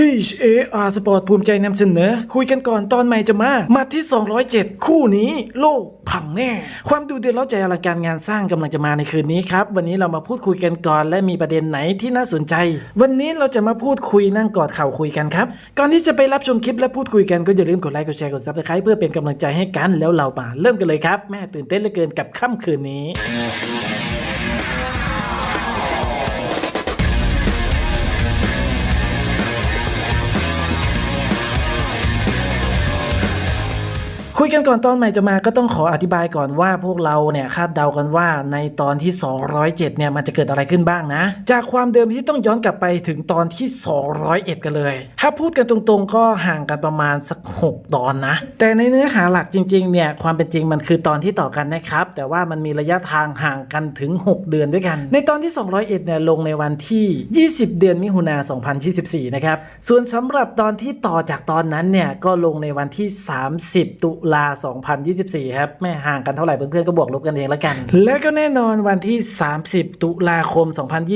ที่ AR Sport ภูมิใจนำเสนอ คุยกันก่อนตอนใหม่จะมามาที่ 207 คู่นี้โลกพังแน่ ความดูเดือดร้อนใจอลังการงานสร้างกำลังจะมาในคืนนี้ครับ วันนี้เรามาพูดคุยกันก่อนและมีประเด็นไหนที่น่าสนใจ วันนี้เราจะมาพูดคุยนั่งกอดเข่าคุยกันครับ ก่อนที่จะไปรับชมคลิปและพูดคุยกันก็อย่าลืมกดไลค์กดแชร์กดซับสไครป์เพื่อเป็นกำลังใจให้กันแล้วเรามาเริ่มกันเลยครับ แม่ตื่นเต้นเหลือเกินกับค่ำคืนนี้ ยกันก่อนตอนใหม่จะมาก็ต้องขออธิบายก่อนว่าพวกเราเนี่ยคาดเดากันว่าในตอนที่ 207 เนี่ยมันจะเกิดอะไรขึ้นบ้างนะ จากความเดิมที่ต้องย้อนกลับไปถึงตอนที่ 201 กันเลย ถ้าพูดกันตรงๆ ก็ห่างกันประมาณสัก 6 ตอนนะ แต่ในเนื้อหาหลักจริงๆ เนี่ยความเป็นจริงมันคือตอนที่ต่อกันนะครับ แต่ว่ามันมีระยะทางห่างกันถึง 6 เดือนด้วยกัน ในตอนที่ 201 เนี่ยลงในวันที่ 20 เดือนมิถุนา 2024 นะครับ ส่วนสำหรับตอนที่ต่อจากตอนนั้นเนี่ยก็ลงในวันที่ 30 ตุลาา 2024 ครับแม่ห่างกันเท่าไหร่เพื่อนๆก็บวกลบกันเองแล้วกัน และก็แน่นอนวันที่ 30 ตุลาคม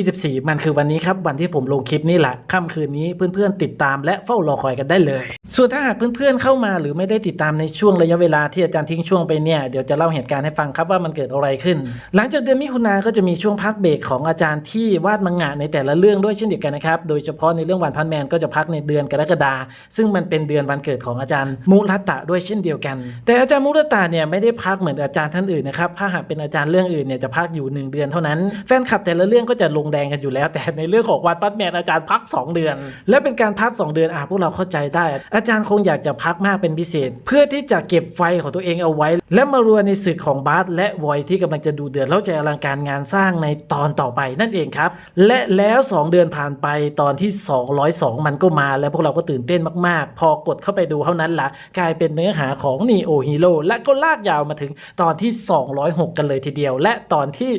2024 มันคือวันนี้ครับ วันที่ผมลงคลิปนี่แหละค่ำคืนนี้เพื่อนๆติดตามและเฝ้ารอคอยกันได้เลย ส่วนถ้าหากเพื่อนๆเข้ามาหรือไม่ได้ติดตามในช่วงระยะเวลาที่อาจารย์ทิ้งช่วงไปเนี่ยเดี๋ยวจะเล่าเหตุการณ์ให้ฟังครับว่ามันเกิดอะไรขึ้น หลังจากเดือนมิถุนาก็จะมีช่วงพักเบรกของอาจารย์ที่วาดมังงะในแต่ละเรื่องด้วยเช่นเดียวกันนะครับโดยเฉพาะในเรื่องวันพันแมนก็จะพักในเดือนกรกฎาซึ่งมันเป็นเดือนวันเกิดของอาจารย์มุรัตตะด้วยเช่นเดียวกันแต่อาจารย์มุรัตตะเนี่ยไม่ได้พักเหมือนอาจารย์ท่านอื่นนะครับถ้าหากเป็นอาจารย์เรื่องอื่นเนี่ยจะพักอยู่ 1 เดือนเท่านั้นแฟนคลับแต่ละเรื่องก็จะลงแดงกันอยู่แล้ว แต่ในเรื่องของวันพันแมนอาจารย์พัก 2 เดือน และเป็นการพัก 2 เดือนอะพวกเราเข้าใจได้ อาจารย์คงอยากจะพักมากเป็นพิเศษ เพื่อที่จะเก็บไฟของตัวเองเอาไว้ และมารวในศึกของบาสและวอยที่กำลังจะดูเดือดแล้วใจอลังการงานสร้างในตอนต่อไปนั่นเองครับ และแล้ว 2 เดือนผ่านไปตอนที่ 202 มันก็มา แล้วพวกเราก็ตื่นเต้นมากๆ พอกดเข้าไปดูเท่านั้นละกลายเป็นเนื้อหาของ Neo Hero และก็ลากยาวมาถึงตอนที่ 206 กันเลยทีเดียว และตอนที่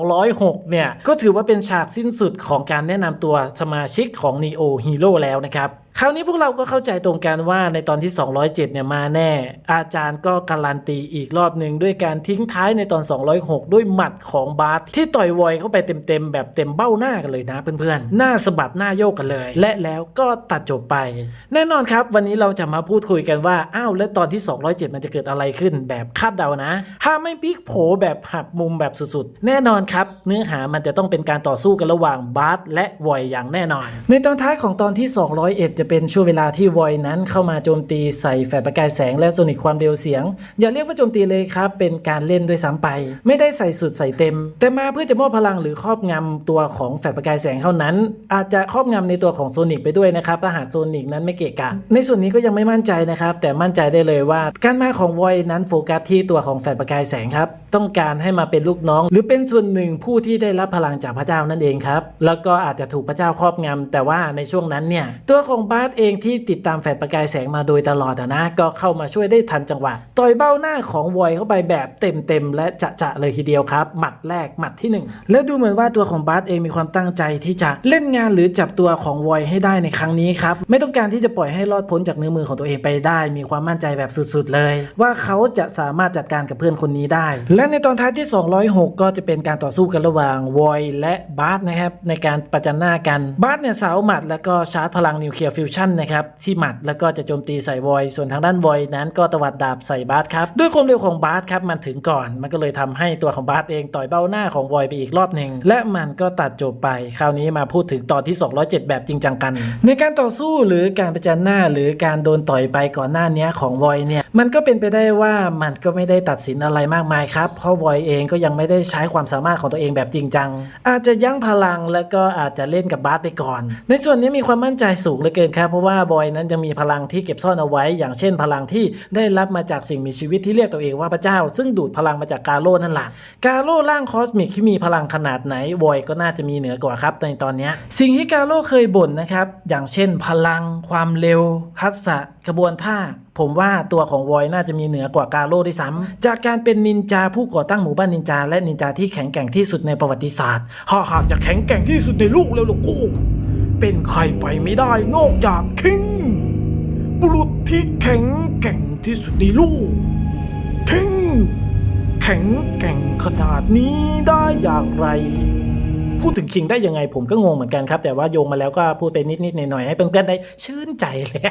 206 เนี่ย ก็ถือว่าเป็นฉากสิ้นสุดของการแนะนำตัวสมาชิกของ Neo Hero แล้วนะครับ คราวนี้พวกเราก็เข้าใจตรงกันว่าในตอนที่ 207 เนี่ยมาแน่ อาจารย์ก็การันตีอีกรอบหนึ่งด้วยการทิ้งท้ายในตอน 206 ด้วยหมัดของบาสที่ต่อยวอยเข้าไปเต็มๆ แบบเต็มเบ้าหน้ากันเลยนะเพื่อนๆ หน้าสะบัดหน้าโยกกันเลย และแล้วก็ตัดจบไป แน่นอนครับ วันนี้เราจะมาพูดคุยกันว่า อ้าวแล้วตอนที่ 207 มันจะเกิดอะไรขึ้นแบบคาดเดานะ ถ้าไม่พลิกโผแบบหักมุมแบบสุดๆ แน่นอนครับ เนื้อหามันจะต้องเป็นการต่อสู้กันระหว่างบาสและวอยอย่างแน่นอน ในตอนท้ายของตอนที่ 201 จะเป็นช่วงเวลาที่วอยนั้นเข้ามาโจมตีใส่แฟลชประกายแสงและโซนิกความเร็วเสียง อย่าเรียกว่าโจมตีเลยครับ เป็นการเล่นด้วยซ้ำไป ไม่ได้ใส่สุดใส่เต็ม แต่มาเพื่อจะมอบพลังหรือครอบงำตัวของแฟลชประกายแสงเท่านั้น อาจจะครอบงำในตัวของโซนิกไปด้วยนะครับถ้าหากโซนิกนั้นไม่เกะกะในส่วนนี้ก็ยังไม่มั่นใจนะครับ แต่มั่นใจได้เลยว่า การมาของวอยนั้นโฟกัสที่ตัวของแฟลชประกายแสงครับต้องการให้มาเป็นลูกน้อง หรือเป็นส่วนหนึ่งผู้ที่ได้รับพลังจากพระเจ้านั่นเองครับแล้วก็อาจจะถูกพระเจ้าครอบงำแต่ว่าในช่วงนั้นเนี่ยตัวของบาสเองที่ติดตามแฟลชประกายแสงมาโดยตลอดนะ ก็เข้ามาช่วยได้ทันจังหวะ ต่อยเบ้าหน้าของวอยเข้าไปแบบเต็มๆและจะๆเลยทีเดียวครับ หมัดแรกหมัดที่หนึ่งและดูเหมือนว่าตัวของบาสเองมีความตั้งใจที่จะเล่นงานหรือจับตัวของวอยให้ได้ในครั้งนี้ครับ ไม่ต้องการที่จะปล่อยให้รอดพ้นจากเนื้อมือของตัวเองไปได้ มีความมั่นใจแบบสุดๆเลย ว่าเขาจะสามารถจัดการกับเพื่อนคนนี้ได้ และในตอนท้ายที่ 206 ก็จะเป็นการต่อสู้กันระหว่างวอยและบาสนะครับในการประจันหน้ากันบาสเนี่ยสาวหมัดแล้วก็ชาร์จพลังนิวเคลียร์ฟิวชั่นนะครับที่หมัดแล้วก็จะโจมตีใส่วอยส่วนทางด้านวอยนั้นก็ตวัดดาบใส่บาสครับด้วยความเร็วของบาสครับมันถึงก่อน มันก็เลยทำให้ตัวของบาสเองต่อยเบ้าหน้าของวอยไปอีกรอบหนึ่งและมันก็ตัดจบไป คราวนี้มาพูดถึงตอนที่ 207 แบบจริงจังกัน ในการต่อสู้หรือการประจันหน้าหรือการโดนต่อยไปก่อนหน้านี้ของวอยเนี่ยมันก็เป็นไปได้ว่ามันก็ไม่ได้ตัดสินอะไรมากมายครับเพราะวอยเองก็ยังไม่ได้ใช้ความสามารถของตัวเองแบบจริงจังอาจจะยั้งพลังแล้วก็อาจจะเล่นกับบาสไปก่อน ในส่วนนี้มีความมั่นใจสูงเลือเกินครับเพราะว่าบอยนั้นยังมีพลังที่เก็บซ่อนเอาไว้ อย่างเช่น พลังที่ได้รับมาจากสิ่งมีชีวิตที่เรียกตัวเองว่าพระเจ้า ซึ่งดูดพลังมาจากกาโร่นั่นแหละกาโร่ร่างคอสมิกที่มีพลังขนาดไหนบอยก็น่าจะมีเหนือกว่าครับในตอนนี้สิ่งที่กาโร่เคยบ่นนะครับอย่างเช่น พลัง ความเร็วทักษะกระบวนท่าผมว่าตัวของวอยน่าจะมีเหนือกว่ากาโร่ด้วยซ้ำจากการเป็นนินจาผู้ก่อตั้งหมู่บ้านนินจา และนินจาที่แข็งแกร่งที่สุดในประวัติศาสตร์หากหากจะแข็งแกร่งที่สุดในโลกแล้วล่ะก็ เป็นใครไปไม่ได้นอกจากคิง บุรุษที่แข็งแกร่งที่สุดในโลกคิง แข็งแกร่งขนาดนี้ได้อย่างไร พูดถึงคิงได้ยังไงผมก็งงเหมือนกันครับ แต่ว่าโยงมาแล้วก็พูดไปนิดๆหน่อยๆให้เพื่อนๆได้ชื่นใจเลย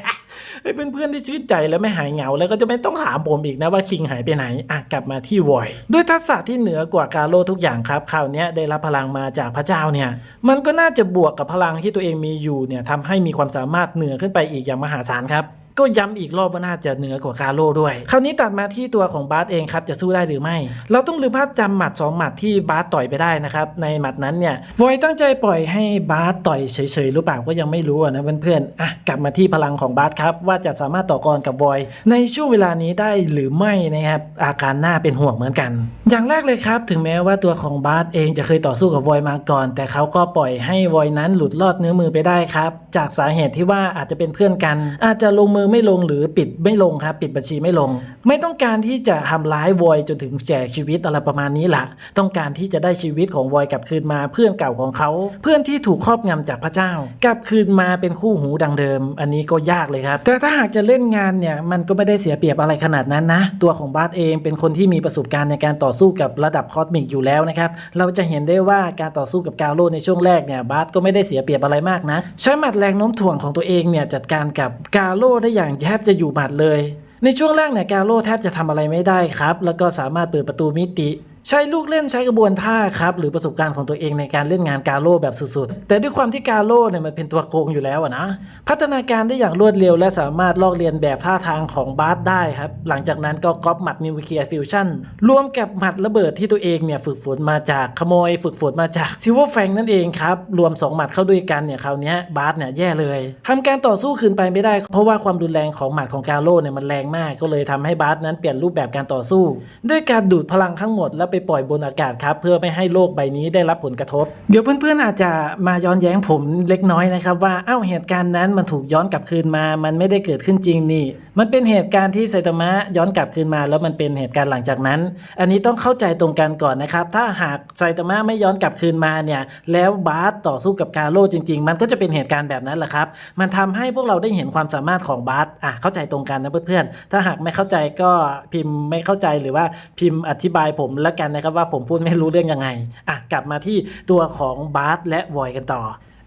ให้เพื่อนๆได้ชื่นใจแล้วไม่หายเหงา แล้วก็จะไม่ต้องถามผมอีกนะว่าคิงหายไปไหนอะกลับมาที่วอยด้วยทักษะที่เหนือกว่ากาโลทุกอย่างครับคราวนี้ได้รับพลังมาจากพระเจ้าเนี่ย มันก็น่าจะบวกกับพลังที่ตัวเองมีอยู่เนี่ยทำให้มีความสามารถเหนือขึ้นไปอีกอย่างมหาศาลครับ ก็ย้ำอีกรอบว่าน่าจะเหนือกว่าคาโลด้วย คราวนี้ตัดมาที่ตัวของบาสเองครับจะสู้ได้หรือไม่ เราต้องลืมภาพจำหมัด 2 หมัดที่บาสต่อยไปได้นะครับในหมัดนั้นเนี่ยวอยตั้งใจปล่อยให้บาสต่อยเฉยๆหรือเปล่าก็ยังไม่รู้นะเพื่อนๆอะกลับมาที่พลังของบาสครับว่าจะสามารถต่อกรกับวอยในช่วงเวลานี้ได้หรือไม่นะครับอาการหน่าเป็นห่วงเหมือนกัน อย่างแรกเลยครับ ถึงแม้ว่าตัวของบาสเองจะเคยต่อสู้กับวอยมาก่อน แต่เขาก็ปล่อยให้วอยนั้นหลุดลอดเนื้อมือไปได้ครับจากสาเหตุที่ว่าอาจจะเป็นเพื่อนกัน อาจจะลงมือไม่ลงหรือปิดไม่ลงครับ ปิดบัญชีไม่ลง ไม่ต้องการที่จะทำร้ายวอยจนถึงแจกชีวิตอะไรประมาณนี้ล่ะ ต้องการที่จะได้ชีวิตของวอยกลับคืนมาเพื่อนเก่าของเขา เพื่อนที่ถูกครอบงำจากพระเจ้ากลับคืนมาเป็นคู่หูดังเดิม อันนี้ก็ยากเลยครับ แต่ถ้าหากจะเล่นงานเนี่ยมันก็ไม่ได้เสียเปรียบอะไรขนาดนั้นนะ ตัวของบาสเองเป็นคนที่มีประสบการณ์ในการต่อสู้กับระดับคอสมิกอยู่แล้วนะครับเราจะเห็นได้ว่าการต่อสู้กับกาโลในช่วงแรกเนี่ยบาสก็ไม่ได้เสียเปรียบอะไรมากนะใช้หมัดแรงโน้มถ่วงของตัวเองเนี่ยจัดการกับกาโลได้อย่างแทบจะอยู่หมัดเลย ในช่วงแรกเนี่ยกาโลแทบจะทำอะไรไม่ได้ครับ แล้วก็สามารถเปิดประตูมิติ ใช้ลูกเล่นใช้กระบวนท่าครับ หรือประสบการณ์ของตัวเองในการเล่นงานกาโลแบบสุดๆ แต่ด้วยความที่กาโลเนี่ยมันเป็นตัวโกงอยู่แล้วนะ พัฒนาการได้อย่างรวดเร็วและสามารถลอกเลียนแบบท่าทางของบาสได้ครับ หลังจากนั้นก็ก๊อปหมัดนิวเคลียร์ฟิวชั่นรวมกับหมัดระเบิดที่ตัวเองเนี่ยฝึกฝนมาจากขโมย ฝึกฝนมาจากซิลเวอร์แฟงนั่นเองครับรวม 2 หมัดเข้าด้วยกันเนี่ยคราวนี้บาสเนี่ยแย่เลยทำการต่อสู้คืนไปไม่ได้ เพราะว่าความรุนแรงของหมัดของกาโลเนี่ยมันแรงมากก็เลยทำให้บาสนั้นเปลี่ยนรูปแบบการต่อสู้ ด้วยการดูดพลังทั้งหมดแล้วไปปล่อยบนอากาศครับ เพื่อไม่ให้โลกใบนี้ได้รับผลกระทบ เดี๋ยวเพื่อนๆอาจจะมาย้อนแย้งผมเล็กน้อยนะครับว่าอ้าวเหตุการณ์นั้นมันถูกย้อนกลับคืนมา มันไม่ได้เกิดขึ้นจริงนี่ มันเป็นเหตุการณ์ที่ไซตามะย้อนกลับคืนมา แล้วมันเป็นเหตุการณ์หลังจากนั้น อันนี้ต้องเข้าใจตรงกันก่อนนะครับ ถ้าหากไซตามะไม่ย้อนกลับคืนมาเนี่ย แล้วบาสต่อสู้กับกาโร่จริง ๆ มันก็จะเป็นเหตุการณ์แบบนั้นแหละครับ มันทำให้พวกเราได้เห็นความสามารถของบาสอะเข้าใจตรงกันนะเพื่อนๆ ถ้าหากไม่เข้าใจก็พิมพ์ไม่เข้าใจหรือว่าพิมพ์อธิบายผมแล้วกันนะครับว่าผมพูดไม่รู้เรื่องยังไงอะกลับมาที่ตัวของบาสและวอยกันต่อ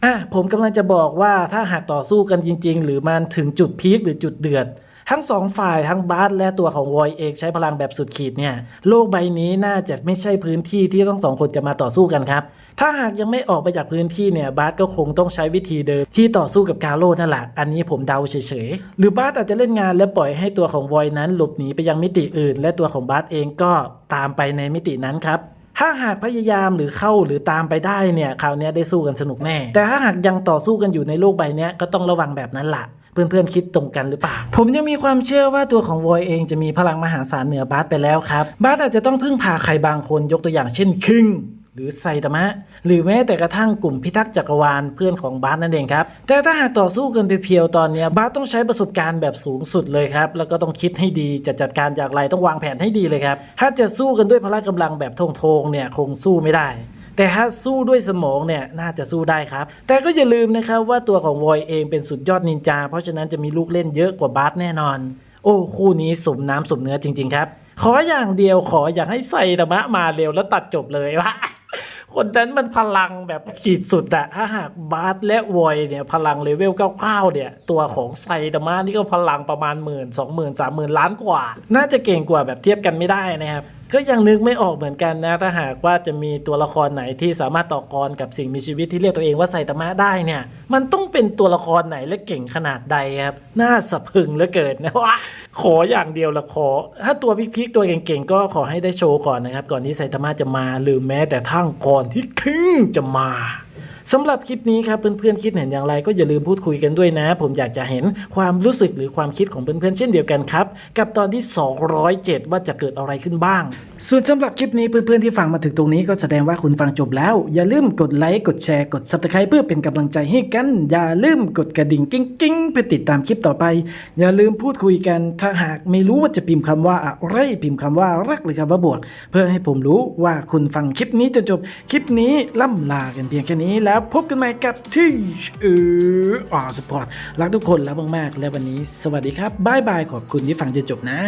อะผมกำลังจะบอกว่าถ้าหากต่อสู้กันจริง ๆ หรือมันถึงจุดพีคหรือจุดเดือดทั้งสองฝ่ายทั้งบาสและตัวของวอยเองใช้พลังแบบสุดขีดเนี่ย โลกใบนี้น่าจะไม่ใช่พื้นที่ที่ทั้งสองคนจะมาต่อสู้กันครับ ถ้าหากยังไม่ออกไปจากพื้นที่เนี่ยบาสก็คงต้องใช้วิธีเดิมที่ต่อสู้กับกาโลนั่นแหละอันนี้ผมเดาเฉยๆ หรือบาสอาจจะเล่นงานและปล่อยให้ตัวของวอยนั้นหลบหนีไปยังมิติอื่น และตัวของบาสเองก็ตามไปในมิตินั้นครับถ้าหากพยายามหรือเข้าหรือตามไปได้เนี่ยคราวนี้ได้สู้กันสนุกแน่ แต่ถ้าหากยังต่อสู้กันอยู่ในโลกใบเนี้ยก็ต้องระวังแบบนั้นล่ะเพื่อนๆคิดตรงกันหรือเปล่า ผมยังมีความเชื่อว่าตัวของวอยเองจะมีพลังมหาศาลเหนือบาสไปแล้วครับ บาสอาจจะต้องพึ่งพาใครบางคนยกตัวอย่างเช่นคิง หรือไซตามะ หรือแม้แต่กระทั่งกลุ่มพิทักษ์จักรวาลเพื่อนของบาสนั่นเองครับ แต่ถ้าหากต่อสู้กันเพียวๆตอนนี้บาสต้องใช้ประสบการณ์แบบสูงสุดเลยครับ แล้วก็ต้องคิดให้ดีจะจัดการอย่างไรต้องวางแผนให้ดีเลยครับ ถ้าจะสู้กันด้วยพละกำลังแบบทงๆเนี่ยคงสู้ไม่ได้แต่ถ้าสู้ด้วยสมองเนี่ยน่าจะสู้ได้ครับ แต่ก็อย่าลืมนะครับว่าตัวของวอยเองเป็นสุดยอดนินจา เพราะฉะนั้นจะมีลูกเล่นเยอะกว่าบาสแน่นอน โอ้คู่นี้สมน้ำสมเนื้อจริง ๆ ครับ ขออย่างเดียวขออยากให้ไซตามะมาเร็วแล้วตัดจบเลยวะ คนนั้นมันพลังแบบขีดสุดอะถ้าหากบาสและวอยเนี่ยพลังเลเวลเก้าเนี่ย ตัวของไซตามานี่ก็พลังประมาณหมื่นสองหมื่นสามหมื่นล้านกว่า น่าจะเก่งกว่าแบบเทียบกันไม่ได้นะครับ ก็ยังนึกไม่ออกเหมือนกันนะ ถ้าหากว่าจะมีตัวละครไหนที่สามารถต่อกรกับสิ่งมีชีวิตที่เรียกตัวเองว่าไซตามะได้เนี่ย มันต้องเป็นตัวละครไหนและเก่งขนาดใดครับ น่าสะพึงเหลือเกินนะวะขออย่างเดียวละขอ ถ้าตัวพิกๆตัวเก่งๆก็ขอให้ได้โชว์ก่อนนะครับ ก่อนที่ไซตามะจะมาหรือแม้แต่ทั้งก่อนที่คิงจะมา สำหรับคลิปนี้ครับเพื่อนๆคิดเห็นอย่างไรก็อย่าลืมพูดคุยกันด้วยนะ ผมอยากจะเห็นความรู้สึกหรือความคิดของเพื่อนๆเช่นเดียวกันครับ กับตอนที่ 207 ว่าจะเกิดอะไรขึ้นบ้าง ส่วนสำหรับคลิปนี้เพื่อนๆที่ฟังมาถึงตรงนี้ก็แสดงว่าคุณฟังจบแล้ว อย่าลืมกดไลค์กดแชร์กด subscribe เพื่อเป็นกำลังใจให้กัน อย่าลืมกดกระดิ่งกิ้งๆเพื่อติดตามคลิปต่อไป อย่าลืมพูดคุยกันถ้าหากไม่รู้ว่าจะพิมพ์คำว่าอะไรพิมพ์คำว่ารักหรือคำว่าบวก เพื่อให้ผมรู้ว่าคุณฟังคลิปนี้จนจบคลิปนี้ล่ำลากันเพียงแค่นี้แล้วพบกันใหม่กับที่เอออ่อสปอร์ตรักทุกคนแล้วมากๆ และวันนี้สวัสดีครับบายบายขอบคุณที่ฟังจนจบนะ